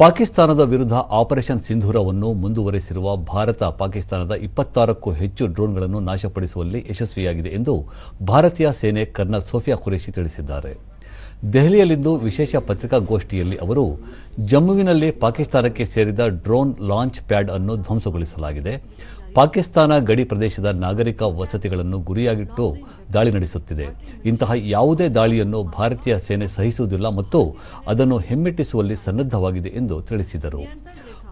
ಪಾಕಿಸ್ತಾನದ ವಿರುದ್ಧ ಆಪರೇಷನ್ ಸಿಂಧೂರವನ್ನು ಮುಂದುವರೆಸಿರುವ ಭಾರತ ಪಾಕಿಸ್ತಾನದ ಇಪ್ಪತ್ತಾರಕ್ಕೂ ಹೆಚ್ಚು ಡ್ರೋನ್ಗಳನ್ನು ನಾಶಪಡಿಸುವಲ್ಲಿ ಯಶಸ್ವಿಯಾಗಿದೆ ಎಂದು ಭಾರತೀಯ ಸೇನೆ ಕರ್ನಲ್ ಸೋಫಿಯಾ ಖುರೇಶಿ ತಿಳಿಸಿದ್ದಾರೆ. ದೆಹಲಿಯಲ್ಲಿಂದು ವಿಶೇಷ ಪತ್ರಿಕಾಗೋಷ್ಠಿಯಲ್ಲಿ ಅವರು, ಜಮ್ಮುವಿನಲ್ಲಿ ಪಾಕಿಸ್ತಾನಕ್ಕೆ ಸೇರಿದ ಡ್ರೋನ್ ಲಾಂಚ್ ಪ್ಯಾಡ್ ಅನ್ನು ಧ್ವಂಸಗೊಳಿಸಲಾಗಿದೆ. ಪಾಕಿಸ್ತಾನ ಗಡಿ ಪ್ರದೇಶದ ನಾಗರಿಕ ವಸತಿಗಳನ್ನು ಗುರಿಯಾಗಿಟ್ಟು ದಾಳಿ ನಡೆಸುತ್ತಿದೆ. ಇಂತಹ ಯಾವುದೇ ದಾಳಿಯನ್ನು ಭಾರತೀಯ ಸೇನೆ ಸಹಿಸುವುದಿಲ್ಲ ಮತ್ತು ಅದನ್ನು ಹಿಮ್ಮೆಟ್ಟಿಸುವಲ್ಲಿ ಸನ್ನದ್ಧವಾಗಿದೆ ಎಂದು ತಿಳಿಸಿದರು.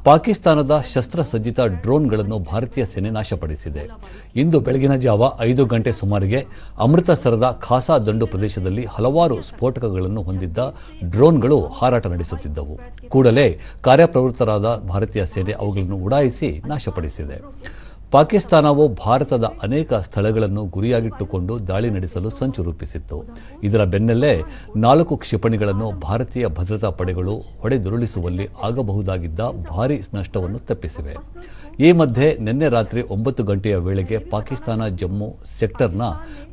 ಪಾಕಿಸ್ತಾನದ ಶಸ್ತ್ರಸಜ್ಜಿತ ಡ್ರೋನ್ಗಳನ್ನು ಭಾರತೀಯ ಸೇನೆ ನಾಶಪಡಿಸಿದೆ. ಇಂದು ಬೆಳಗಿನ ಜಾವ ಐದು ಗಂಟೆ ಸುಮಾರಿಗೆ ಅಮೃತಸರದ ಖಾಸಾ ದಂಡು ಪ್ರದೇಶದಲ್ಲಿ ಹಲವಾರು ಸ್ಫೋಟಕಗಳನ್ನು ಹೊಂದಿದ್ದ ಡ್ರೋನ್ಗಳು ಹಾರಾಟ ನಡೆಸುತ್ತಿದ್ದವು. ಕೂಡಲೇ ಕಾರ್ಯಪ್ರವೃತ್ತರಾದ ಭಾರತೀಯ ಸೇನೆ ಅವುಗಳನ್ನು ಉಡಾಯಿಸಿ ನಾಶಪಡಿಸಿದೆ. ಪಾಕಿಸ್ತಾನವು ಭಾರತದ ಅನೇಕ ಸ್ಥಳಗಳನ್ನು ಗುರಿಯಾಗಿಟ್ಟುಕೊಂಡು ದಾಳಿ ನಡೆಸಲು ಸಂಚು ರೂಪಿಸಿತ್ತು. ಇದರ ಬೆನ್ನಲ್ಲೇ ನಾಲ್ಕು ಕ್ಷಿಪಣಿಗಳನ್ನು ಭಾರತೀಯ ಭದ್ರತಾ ಪಡೆಗಳು ಹೊಡೆದುರುಳಿಸುವಲ್ಲಿ ಆಗಬಹುದಾಗಿದ್ದ ಭಾರೀ ನಷ್ಟವನ್ನು ತಪ್ಪಿಸಿವೆ. ಈ ಮಧ್ಯೆ ನಿನ್ನೆ ರಾತ್ರಿ ಒಂಬತ್ತು ಗಂಟೆಯ ವೇಳೆಗೆ ಪಾಕಿಸ್ತಾನ ಜಮ್ಮು ಸೆಕ್ಟರ್ನ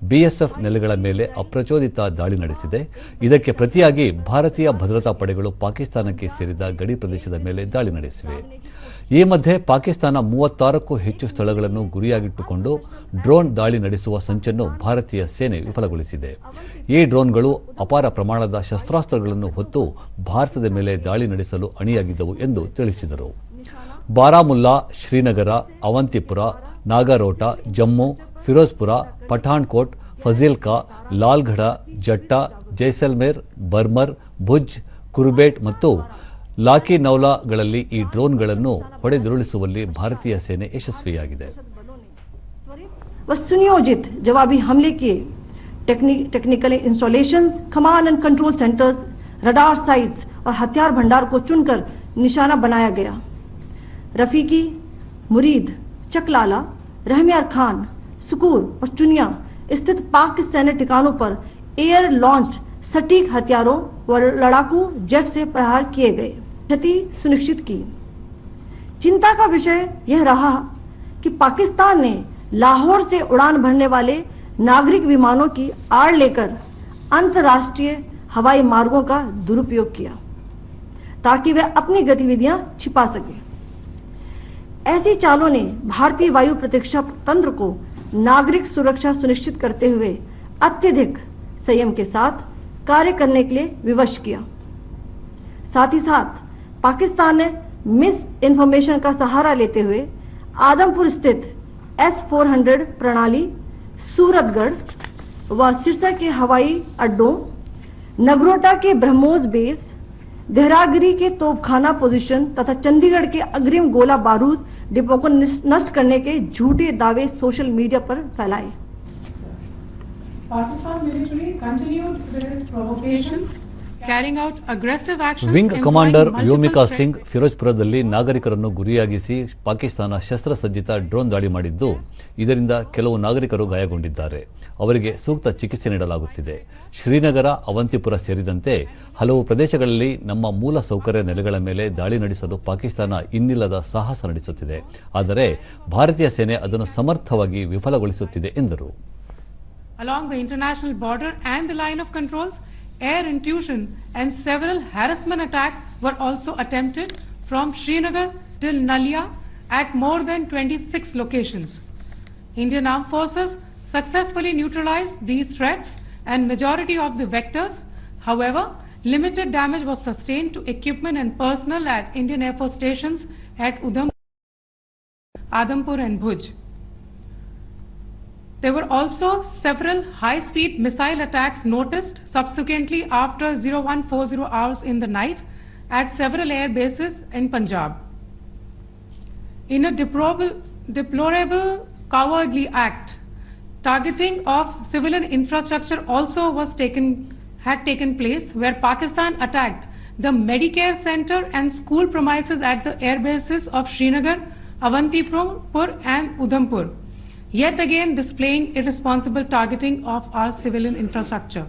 ಬಿಎಸ್ಎಫ್ ನೆಲೆಗಳ ಮೇಲೆ ಅಪ್ರಚೋದಿತ ದಾಳಿ ನಡೆಸಿದೆ. ಇದಕ್ಕೆ ಪ್ರತಿಯಾಗಿ ಭಾರತೀಯ ಭದ್ರತಾ ಪಡೆಗಳು ಪಾಕಿಸ್ತಾನಕ್ಕೆ ಸೇರಿದ ಗಡಿ ಪ್ರದೇಶದ ಮೇಲೆ ದಾಳಿ ನಡೆಸಿವೆ. ಈ ಮಧ್ಯೆ ಪಾಕಿಸ್ತಾನ ಮೂವತ್ತಾರಕ್ಕೂ ಹೆಚ್ಚು ಸ್ಥಳಗಳನ್ನು ಗುರಿಯಾಗಿಟ್ಟುಕೊಂಡು ಡ್ರೋನ್ ದಾಳಿ ನಡೆಸುವ ಸಂಚನ್ನು ಭಾರತೀಯ ಸೇನೆ ವಿಫಲಗೊಳಿಸಿದೆ. ಈ ಡ್ರೋನ್ಗಳು ಅಪಾರ ಪ್ರಮಾಣದ ಶಸ್ತ್ರಾಸ್ತ್ರಗಳನ್ನು ಹೊತ್ತು ಭಾರತದ ಮೇಲೆ ದಾಳಿ ನಡೆಸಲು ಅಣಿಯಾಗಿದ್ದವು ಎಂದು ತಿಳಿಸಿದರು. ಬಾರಾಮುಲ್ಲಾ, ಶ್ರೀನಗರ, ಅವಂತಿಪುರ, ನಾಗರೋಟ, ಜಮ್ಮು, ಫಿರೋಜ್ಪುರ, ಪಠಾಣ್ಕೋಟ್, ಫಜೀಲ್ಕಾ ಲಾಲ್ಗಢ ಜಟ್ಟಾ, ಜೈಸಲ್ಮೇರ್, ಬರ್ಮರ್, ಭುಜ್, ಕುರುಬೇಟ್ ಮತ್ತು ಲಾಕಿನೌಲಾಗಳಲ್ಲಿ ಈ ಡ್ರೋನ್ಗಳನ್ನು ಹೊಡೆದುರುಳಿಸುವಲ್ಲಿ ಭಾರತೀಯ ಸೇನೆ ಯಶಸ್ವಿಯಾಗಿದೆ व सुनियोजित जवाबी हमले किए टेक्नि, technical installations command and control centres radar sites और हथियार भंडार को चुनकर निशाना बनाया गया रफीकी मुरीद चकलाला रहमियार खान सुकूर और चुनिया स्थित पाक सैन्य ठिकानों पर एयर लॉन्च्ड सटीक हथियारों व लड़ाकू जेट से प्रहार किए गए क्षति सुनिश्चित की। चिंता का विषय यह रहा कि पाकिस्तान ने लाहौर से उड़ान भरने वाले नागरिक विमानों की आड़ लेकर अंतर्राष्ट्रीय हवाई मार्गों का दुरुपयोग किया, ताकि वे अपनी गतिविधियाँ छिपा सके। ऐसी चालों ने भारतीय वायु प्रतीक्षा तंत्र को नागरिक सुरक्षा सुनिश्चित करते हुए अत्यधिक संयम के साथ कार्य करने के लिए विवश किया। साथ ही साथ पाकिस्तान ने मिस इन्फॉर्मेशन का सहारा लेते हुए आदमपुर स्थित एस 400 प्रणाली सूरतगढ़ व सिरसा के हवाई अड्डों नगरोटा के ब्रह्मोस बेस देहरागिरी के तोपखाना पोजीशन तथा चंडीगढ़ के अग्रिम गोला बारूद डिपो को नष्ट करने के झूठे दावे सोशल मीडिया पर फैलाए। Pakistan military continued provocations, wing commander Vyomika. Singh ಫಿರೋಜ್ಪುರದಲ್ಲಿ ನಾಗರಿಕರನ್ನು ಗುರಿಯಾಗಿಸಿ ಪಾಕಿಸ್ತಾನ ಶಸ್ತ್ರಸಜ್ಜಿತ ಡ್ರೋನ್ ದಾಳಿ ಮಾಡಿದ್ದು. ಇದರಿಂದ ಕೆಲವು ನಾಗರಿಕರು ಗಾಯಗೊಂಡಿದ್ದಾರೆ. ಅವರಿಗೆ ಸೂಕ್ತ ಚಿಕಿತ್ಸೆ ನೀಡಲಾಗುತ್ತಿದೆ. ಶ್ರೀನಗರ ಅವಂತಿಪುರ ಸೇರಿದಂತೆ ಹಲವು ಪ್ರದೇಶಗಳಲ್ಲಿ ನಮ್ಮ ಮೂಲ ಸೌಕರ್ಯ ನೆಲೆಗಳ ಮೇಲೆ ದಾಳಿ ನಡೆಸಲು ಪಾಕಿಸ್ತಾನ ಇನ್ನಿಲ್ಲದ ಸಾಹಸ ನಡೆಸುತ್ತಿದೆ. ಆದರೆ ಭಾರತೀಯ ಸೇನೆ ಅದನ್ನು ಸಮರ್ಥವಾಗಿ ವಿಫಲಗೊಳಿಸುತ್ತಿದೆ ಎಂದರು. Along the international border and the line of controls, air intrusion and several harassment attacks were also attempted from Srinagar till Nalia at more than 26 locations. Indian Armed Forces successfully neutralized these threats and majority of the vectors. However, limited damage was sustained to equipment and personnel at Indian Air Force stations at Udham, Adampur and Bhuj. There were also several high-speed missile attacks noticed subsequently after 0140 hours in the night at several air bases in Punjab. In a deplorable, deplorable cowardly act, targeting of civilian infrastructure also was taken, had taken place where Pakistan attacked the Medicare center and school premises at the air bases of Srinagar, Avantipur and Udhampur yet again displaying irresponsible targeting of our civilian infrastructure.